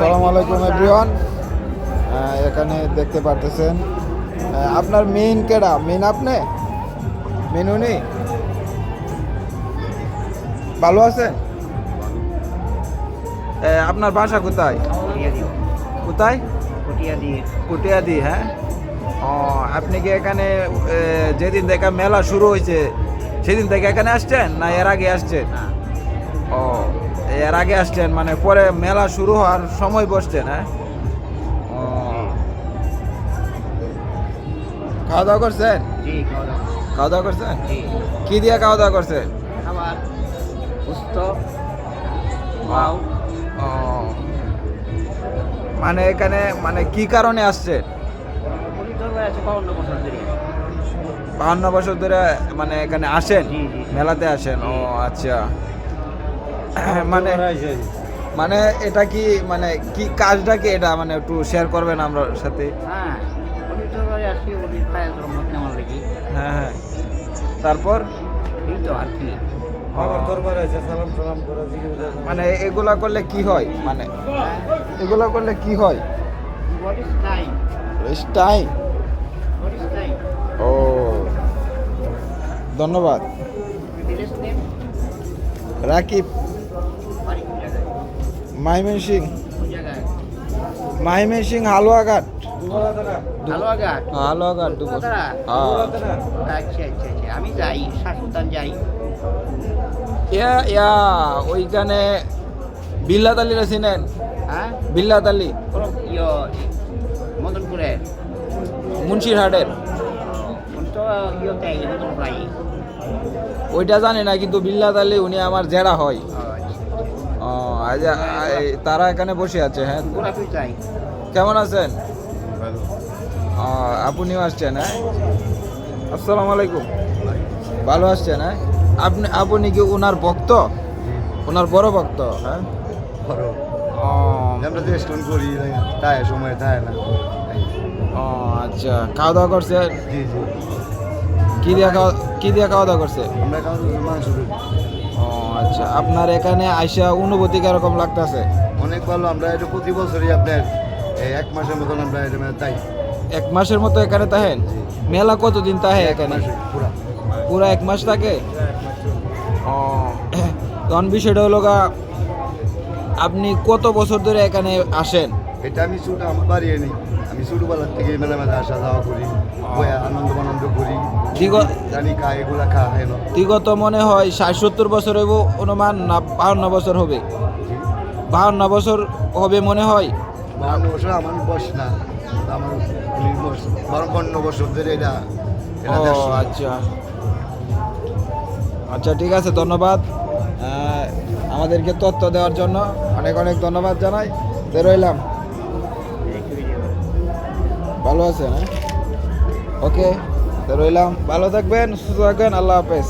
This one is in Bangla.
আসসালামু আলাইকুম এভরিওয়ান। এখানে দেখতে পারতেছেন আপনার মেইন কেডা? মেইন আপনি? মেইন উনি ভালো আছেন? আপনার বাসা কোথায়? কোথায়? কুটিয়াদি। হ্যাঁ? ও আপনি কি এখানে যেদিন থেকে মেলা শুরু হয়েছে সেদিন থেকে এখানে আসছেন না এর আগে আসছেন? ও এর আগে আসছেন মানে পরে মেলা শুরু হওয়ার সময় বসছেন হ্যাঁ? খাওয়া দাওয়া করছেন? খাওয়া দাওয়া করছেন? কি দিয়ে খাওয়া দাওয়া করছেন? মানে এখানে মানে কি কারণে আসছেন? বাহান্ন বছর ধরে মানে এখানে আসেন। মেলাতে আসেন? ও আচ্ছা। মানে মানে এটা কি মানে কি কাজটা কি এটা মানে একটু শেয়ার করবেন আমরা সাথে? হ্যাঁ হয়ে হ্যাঁ হ্যাঁ। তারপর? এই তো আর কি। মানে এগুলা করলে কি হয়? মানে এগুলা করলে কি হয়? ও ধন্যবাদ। রাকিব। মাইমেন সিং মাইমেন সিং হালুয়াঘাট? হালুয়াঘাট হালুয়াঘাট দুপুর। দুপুরতলা? হ্যাঁ। আচ্ছা আচ্ছা আচ্ছা আমি যাই শাসুতান যাই। ইয়া ইয়া ওইখানে বিল্লাত আলীরা চিনেন? হ্যাঁ? বিল্লাত আলী ইয় মদনপুরে মুন্সিরহাটের ওইটা জানি না কিন্তু বিল্লাত আলী উনি আমার জেরা হয়। তারা এখানে বসে আছে হ্যাঁ? কেমন আছেন? আপনিও আসছেন হ্যাঁ? আসসালামু আলাইকুম। ভালো আসছেন হ্যাঁ? আপনি আপনি কি ওনার ভক্ত? ওনার বড় ভক্ত হ্যাঁ? আমরা যে স্টোন করি তাই সময় তাই না? ও আচ্ছা খাওয়া দাওয়া করছে জি জি। কি দিয়ে খাওয়া কি দিয়ে খাওয়া দাওয়া করছে আমরা খাওয়া দাওয়া মাংস আচ্ছা আপনার এখানে আইসা অনুভূতি কীরকম লাগতেছে? অনেক ভালো আমরা এটা প্রতি বছরই আপনার এই এক মাসের মতন আমরা এটা মানে তাই। এক মাসের মতো এখানে থাকেন? মেলা কতদিন থাকে এখানে? পুরা। পুরো এক মাস থাকে? ও তখন বিষয়টা হলো আপনি কত বছর ধরে এখানে আসেন? এটা আমি ছোট আমার বাড়ি নেই আমি ছোটবেলার থেকে মেলা মেলা আসা যাওয়া করি আনন্দ আনন্দ করি। জানি খা এগুলা খা হেন বিগত মনে হয় ষাট সত্তর বছর হইব অনুমান না বাহান্ন বছর হবে। বাহান্ন বছর হবে মনে হয়। বাহান্ন বছর আমার বয়স না আমার উনিশ বছর ধরে এটা আচ্ছা। আচ্ছা ঠিক আছে ধন্যবাদ। আমাদেরকে তথ্য দেওয়ার জন্য অনেক অনেক ধন্যবাদ জানাই। বেরোইলাম ভালো আছেন হ্যাঁ? ওকে রইলাম। ভালো থাকবেন সুস্থ থাকবেন আল্লাহ হাফেজ।